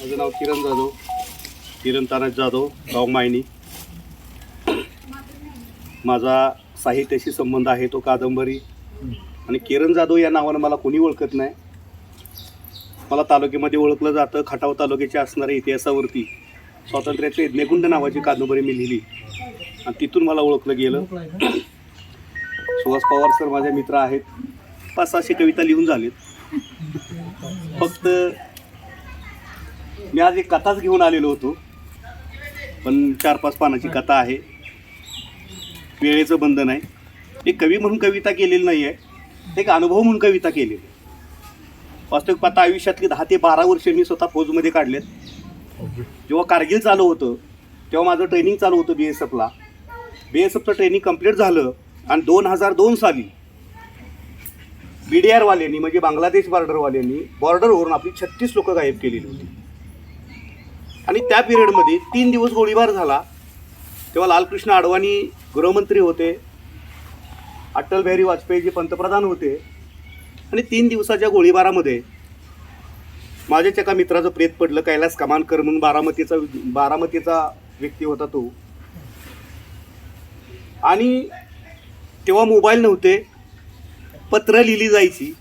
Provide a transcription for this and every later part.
माझं नाव किरण जाधव. किरण तानाज जाधव गाव मायनी माझा साहित्याशी संबंध आहे तो कादंबरी. आणि किरण जाधव या नावानं मला कोणी ओळखत नाही. मला तालुक्यामध्ये ओळखलं जातं खटाव तालुक्याच्या असणाऱ्या इतिहासावरती. स्वातंत्र्याचे यज्ञकुंड नावाची कादंबरी मी लिहिली. आणि तिथून मला ओळखलं गेलं. सुहास पवार सर माझे मित्र आहेत. पाच सहाशे कविता लिहून झालेत. फक्त मी आज एक कथाच घेऊन आलेलो होतो. पण चार पाच पानाची कथा आहे. वेळेचं बंधन आहे. एक कवी म्हणून कविता केलेली नाही आहे. एक अनुभव म्हणून कविता केलेली वास्तविक पाता आयुष्यातली दहा ते बारा वर्ष मी स्वतः फौजमध्ये काढलेत. जेव्हा कारगिल चालू होतं तेव्हा माझं ट्रेनिंग चालू होतं बी एस एफला बी एस एफचं ट्रेनिंग कंप्लीट झालं आणि दोन हजार दोन साली बी डी आरवाल्यांनी म्हणजे बांगलादेश बॉर्डरवाल्यांनी बॉर्डरवरून आपली छत्तीस लोकं गायब केलेली होती. आणि त्या पिरियडमध्ये तीन दिवस गोळीबार झाला. तेव्हा लालकृष्ण अडवाणी गृहमंत्री होते. अटल बिहारी वाजपेयी जे पंतप्रधान होते. आणि तीन दिवसाच्या गोळीबारामध्ये माझ्याच एका मित्राचं प्रेत पडलं. कैलास कमानकर म्हणून बारामतीचा बारामतीचा व्यक्ती होता तो. आणि तेव्हा मोबाईल नव्हते. पत्र लिहिली जायची.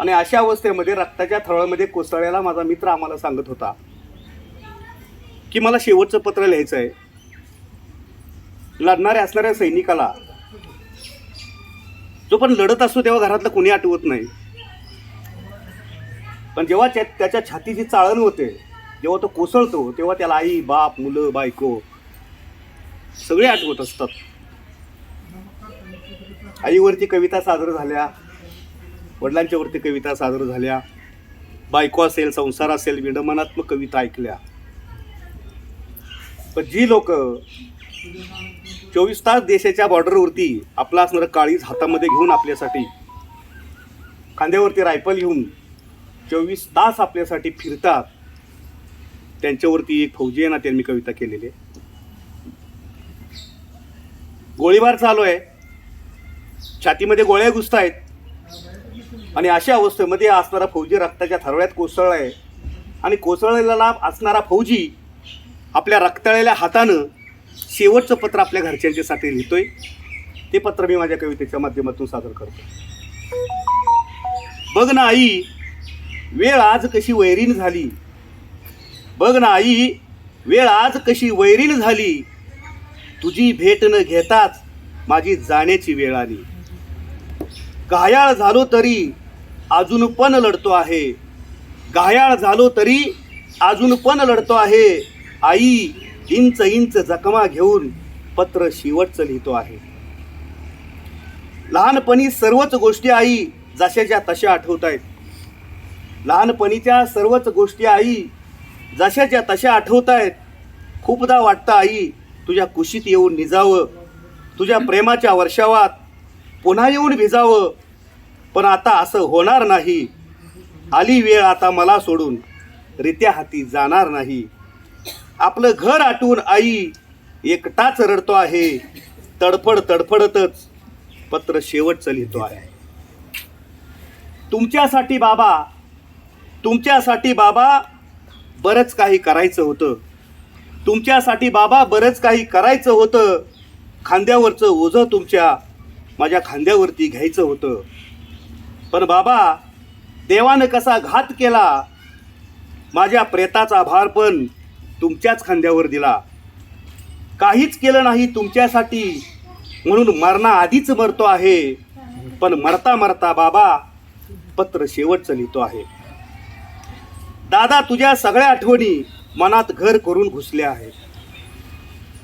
आणि अशा अवस्थेमध्ये रक्ताच्या थळामध्ये कोसळायला माझा मित्र आम्हाला सांगत होता. की मला शेवटचं पत्र लिहायचं आहे. लढणाऱ्या असणाऱ्या सैनिकाला जो पण लढत असतो तेव्हा घरातलं कोणी आठवत नाही. पण जेव्हा त्या त्याच्या छातीची चाळण होते जेव्हा तो कोसळतो तेव्हा त्याला आई बाप मुलं बायको सगळे आठवत असतात. आईवरती कविता सादर झाल्या वडिलांच्यावरती कविता सादर झाल्या बायको असेल संसार असेल विडंबनात्मक कविता ऐकल्या. पण जी लोक चोवीस तास देशाच्या बॉर्डरवरती आपला असणारं काळीज हातामध्ये घेऊन आपल्यासाठी खांद्यावरती रायफल घेऊन चोवीस तास आपल्यासाठी फिरतात त्यांच्यावरती एक फौजी आहे ना त्यांनी कविता केलेली आहे. गोळीबार चालू आहे. छातीमध्ये गोळ्या घुसत आहेत. आणि अशा अवस्थेमध्ये असणारा फौजी रक्ताच्या थरव्यात कोसळला आहे आणि कोसळलेला असणारा फौजी आपल्या रक्ताळलेल्या हातानं शेवटचं पत्र आपल्या घरच्यांच्यासाठी लिहितोय. ते पत्र मी माझ्या कवितेच्या माध्यमातून सादर करतो. बघ ना आई वेळ आज कशी वैरीण झाली. बघ ना आई वेळ आज कशी वैरीण झाली. तुझी भेट न घेताच माझी जाण्याची वेळ आली. घायाळ झालो तरी अजून पण लढतो आहे. घायाळ झालो तरी अजून पण लढतो आहे. आई इंच इंच जखमा घेऊन पत्र शेवटचं लिहितो आहे. लहानपणी सर्वच गोष्टी आई जशाच्या तशा आठवत आहेत. लहानपणीच्या सर्वच गोष्टी आई जशाच्या तशा आठवत आहेत. खूपदा वाटतं आई तुझ्या कुशीत येऊन निजावं तुझ्या प्रेमाच्या वर्षावात पुन्हा येऊन भिजावं पण आता असं होणार नाही. आली वेळ आता मला सोडून रित्या हाती जाणार नाही. आपलं घर आटून आई एकटाच रडतो आहे. तडफड तडफडतच पत्र शेवटचं लिहितो आहे. तुमच्यासाठी बाबा तुमच्यासाठी बाबा बरंच काही करायचं होतं. तुमच्यासाठी बाबा बरंच काही करायचं होतं. खांद्यावरचं ओझं तुमच्या माझ्या खांद्यावरती घ्यायचं होतं. पण बाबा देवानं कसा घात केला? माझ्या प्रेताचा भार पण तुमच्याच खांद्यावर दिला. काहीच केलं नाही तुमच्यासाठी. म्हणून मरणाआधीच मरतो आहे. पण मरता मरता बाबा पत्र शेवटचं लिहितो आहे. दादा तुझ्या सगळ्या आठवणी मनात घर करून घुसल्या आहेत.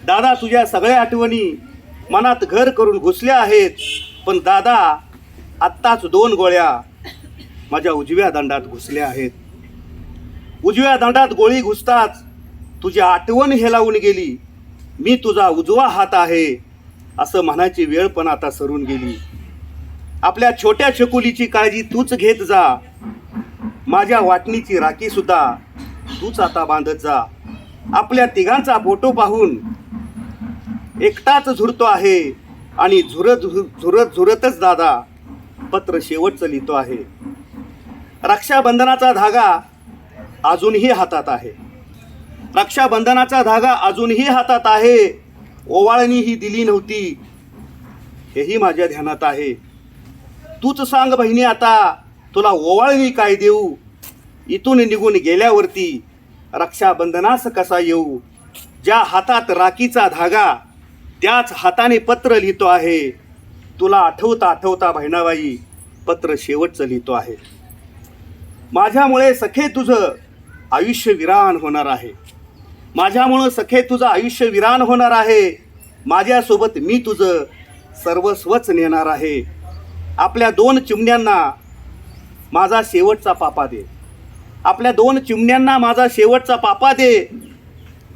दादा तुझ्या सगळ्या आठवणी मनात घर करून घुसल्या आहेत. पण दादा आत्ताच दोन गोळ्या माझ्या उजव्या दंडात घुसल्या आहेत. उजव्या दंडात गोळी घुसताच तुझी आठवण हेलावून गेली. मी तुझा उजवा हात आहे असं म्हणायची वेळ पण आता सरून गेली. आपल्या छोट्या शकुलीची काळजी तूच घेत जा. माझ्या वाटणीची राखी सुद्धा तूच आता बांधत जा. आपल्या तिघांचा फोटो पाहून एकटाच झुरतो आहे आणि झुरत झुरत झुरतच दादा पत्र शेवटचं लिहितो आहे. रक्षाबंधनाचा धागा अजूनही हातात आहे. रक्षाबंधनाचा धागा अजूनही हातात आहे. ओवाळणी ही दिली नव्हती. हेही माझ्या ध्यानात आहे. तूच सांग बहिणी आता तुला ओवाळणी काय देऊ? इथून निघून गेल्यावरती रक्षाबंधनास कसा येऊ? ज्या हातात राखीचा धागा त्याच हाताने पत्र लिहितो आहे. तुला आठवता आठवता बहिणाबाई पत्र शेवटचं लिहितो आहे. माझ्यामुळे सखे तुझं आयुष्य विरान होणार आहे. माझ्यामुळं सखे तुझं आयुष्य विरान होणार आहे. माझ्यासोबत मी तुझं सर्वस्वच नेणार आहे. आपल्या दोन चिमण्यांना माझा शेवटचा पापा दे. आपल्या दोन चिमण्यांना माझा शेवटचा पापा दे.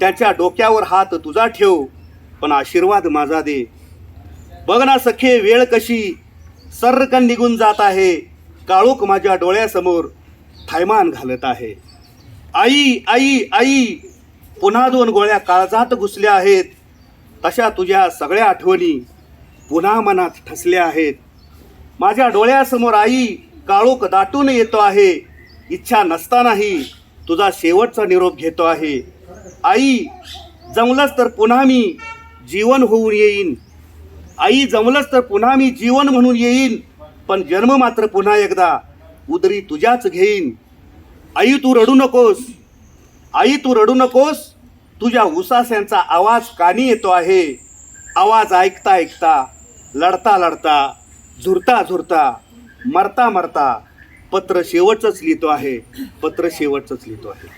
त्याच्या डोक्यावर हात तुझा ठेव पण आशीर्वाद माझा दे. बघ ना सखे वेळ कशी सर्रकन निघून जात आहे. काळोख माझ्या डोळ्यासमोर थैमान घालत आहे. आई आई आई! पुन्हा दोन गोळ्या काळजात घुसल्या आहेत. तशा तुझ्या सगळ्या आठवणी पुन्हा मनात ठसल्या आहेत. माझ्या डोळ्यासमोर आई काळोख दाटून येतो आहे. इच्छा नसतानाही तुझा शेवटचा निरोप घेतो आहे. आई जमलंच तर पुन्हा मी जीवन होऊन येईन. आई जमलंच तर पुन्हा मी जीवन म्हणून येईन. पण जन्म मात्र पुन्हा एकदा उदरी तुझ्याच घेईन. आई तू रडू नकोस. आई तू रडू नकोस. तुझ्या उसास्यांचा आवाज कानी येतो आहे. आवाज ऐकता ऐकता लढता लढता झुरता झुरता मरता मरता पत्र शेवटचंच लिहितो आहे. पत्र शेवटचंच लिहितो आहे.